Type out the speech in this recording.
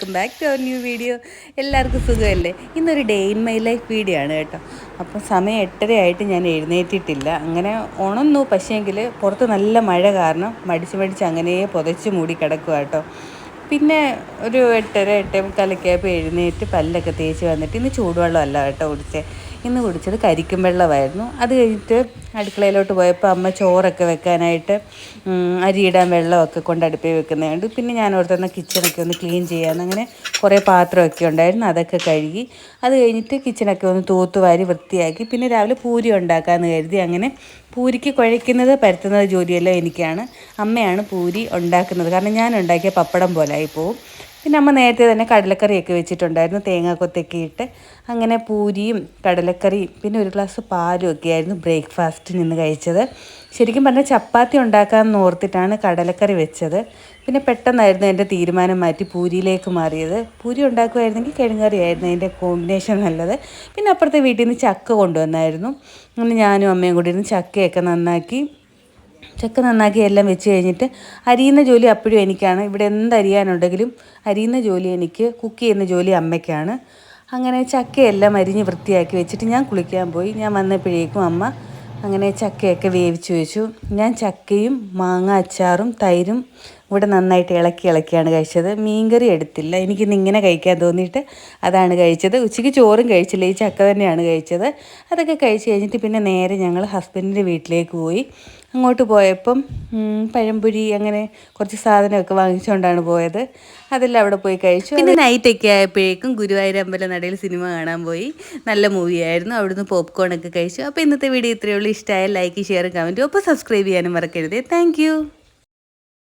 Welcome back to our new video. എല്ലാവർക്കും സുഖമല്ലേ? ഇന്നൊരു day in my life video ആണ് കേട്ടോ. അപ്പം സമയം എട്ടരയായിട്ട് ഞാൻ എഴുന്നേറ്റിട്ടില്ല. അങ്ങനെ ഉണന്നു പക്ഷേങ്കിൽ പുറത്ത് നല്ല മഴ കാരണം മടിച്ച് മടിച്ച് അങ്ങനെ പുതച്ച് മൂടി കിടക്കുക കേട്ടോ. പിന്നെ ഒരു എട്ടര എട്ടേ മുക്കാലൊക്കെ എഴുന്നേറ്റ് പല്ലൊക്കെ തേച്ച് വന്നിട്ട് ഇന്ന് ചൂടുവെള്ളമല്ല കേട്ടോ കുടിച്ചേ. ഇന്ന് കുടിച്ചത് കരിക്കും വെള്ളമായിരുന്നു. അത് കഴിഞ്ഞിട്ട് അടുക്കളയിലോട്ട് പോയപ്പോൾ അമ്മ ചോറൊക്കെ വെക്കാനായിട്ട് അരിയിടാൻ വെള്ളമൊക്കെ കൊണ്ട് അടുപ്പിൽ വെക്കുന്നതുകൊണ്ട് പിന്നെ ഞാൻ ഓർത്തുന്ന കിച്ചണൊക്കെ ഒന്ന് ക്ലീൻ ചെയ്യാമെന്ന് അങ്ങനെ കുറേ പാത്രമൊക്കെ ഉണ്ടായിരുന്നു. അതൊക്കെ കഴുകി അത് കഴിഞ്ഞിട്ട് കിച്ചണൊക്കെ ഒന്ന് തൂത്തുവാരി വൃത്തിയാക്കി പിന്നെ രാവിലെ പൂരി ഉണ്ടാക്കാമെന്ന് കരുതി അങ്ങനെ പൂരിക്ക് കുഴയ്ക്കുന്നത് പരത്തുന്നത് ജോലിയെല്ലാം എനിക്കാണ്. അമ്മയാണ് പൂരി ഉണ്ടാക്കുന്നത്. കാരണം ഞാൻ ഉണ്ടാക്കിയ പപ്പടം പോലെ പോവും. പിന്നെ അമ്മ നേരത്തെ തന്നെ കടലക്കറിയൊക്കെ വെച്ചിട്ടുണ്ടായിരുന്നു. തേങ്ങാക്കൊത്തൊക്കെ ഇട്ട് അങ്ങനെ പൂരിയും കടലക്കറിയും പിന്നെ ഒരു ഗ്ലാസ് പാലും ഒക്കെ ആയിരുന്നു ബ്രേക്ക്ഫാസ്റ്റിന് ഇന്ന് കഴിച്ചത്. ശരിക്കും പറഞ്ഞാൽ ചപ്പാത്തി ഉണ്ടാക്കാമെന്ന് ഓർത്തിട്ടാണ് കടലക്കറി വെച്ചത്. പിന്നെ പെട്ടെന്നായിരുന്നു എന്റെ തീരുമാനം മാറ്റി പൂരിയിലേക്ക് മാറിയത്. പൂരി ഉണ്ടാക്കുമായിരുന്നെങ്കിൽ കിഴങ്ങറി ആയിരുന്നു അതിന്റെ കോമ്പിനേഷൻ നല്ലത്. പിന്നെ അപ്പുറത്തെ വീട്ടിൽ നിന്ന് ചക്ക കൊണ്ടുവന്നായിരുന്നു. അങ്ങനെ ഞാനും അമ്മയും കൂടി ഇരുന്ന് ചക്കയൊക്കെ നന്നാക്കി ചക്ക നന്നാക്കി എല്ലാം വെച്ച് കഴിഞ്ഞിട്ട് അരിയുന്ന ജോലി അപ്പോഴും എനിക്കാണ്. ഇവിടെ എന്ത് അരിയാനുണ്ടെങ്കിലും അരിയുന്ന ജോലി എനിക്ക് കുക്ക് ചെയ്യുന്ന ജോലി അമ്മയ്ക്കാണ്. അങ്ങനെ ചക്കയെല്ലാം അരിഞ്ഞ് വൃത്തിയാക്കി വെച്ചിട്ട് ഞാൻ കുളിക്കാൻ പോയി. ഞാൻ വന്നപ്പോഴേക്കും അമ്മ അങ്ങനെ ചക്കയൊക്കെ വേവിച്ച് വെച്ചു. ഞാൻ ചക്കയും മാങ്ങ അച്ചാറും തൈരും ഇവിടെ നന്നായിട്ട് ഇളക്കി ഇളക്കിയാണ് കഴിച്ചത്. മീൻകറി എടുത്തില്ല. എനിക്കിന്ന് ഇങ്ങനെ കഴിക്കാൻ തോന്നിയിട്ട് അതാണ് കഴിച്ചത്. ഉച്ചയ്ക്ക് ചോറും കഴിച്ചില്ല. ഈ ചക്ക തന്നെയാണ് കഴിച്ചത്. അതൊക്കെ കഴിച്ച് കഴിഞ്ഞിട്ട് പിന്നെ നേരെ ഞങ്ങൾ ഹസ്ബൻഡിന്റെ വീട്ടിലേക്ക് പോയി. അങ്ങോട്ട് പോയപ്പം പഴംപൊരി അങ്ങനെ കുറച്ച് സാധനമൊക്കെ വാങ്ങിച്ചുകൊണ്ടാണ് പോയത്. അതെല്ലാം അവിടെ പോയി കഴിച്ചു. പിന്നെ നൈറ്റൊക്കെ ആയപ്പോഴേക്കും ഗുരുവായൂർ അമ്പലം നടയിൽ സിനിമ കാണാൻ പോയി. നല്ല മൂവിയായിരുന്നു. അവിടുന്ന് പോപ്കോൺ ഒക്കെ കഴിച്ചു. അപ്പോൾ ഇന്നത്തെ വീഡിയോ ഇത്രയേ ഉള്ളൂ. ഇഷ്ടമായ ലൈക്ക് ഷെയർ കമന്റും. അപ്പോൾ സബ്സ്ക്രൈബ് ചെയ്യാനും മറക്കരുത്. താങ്ക്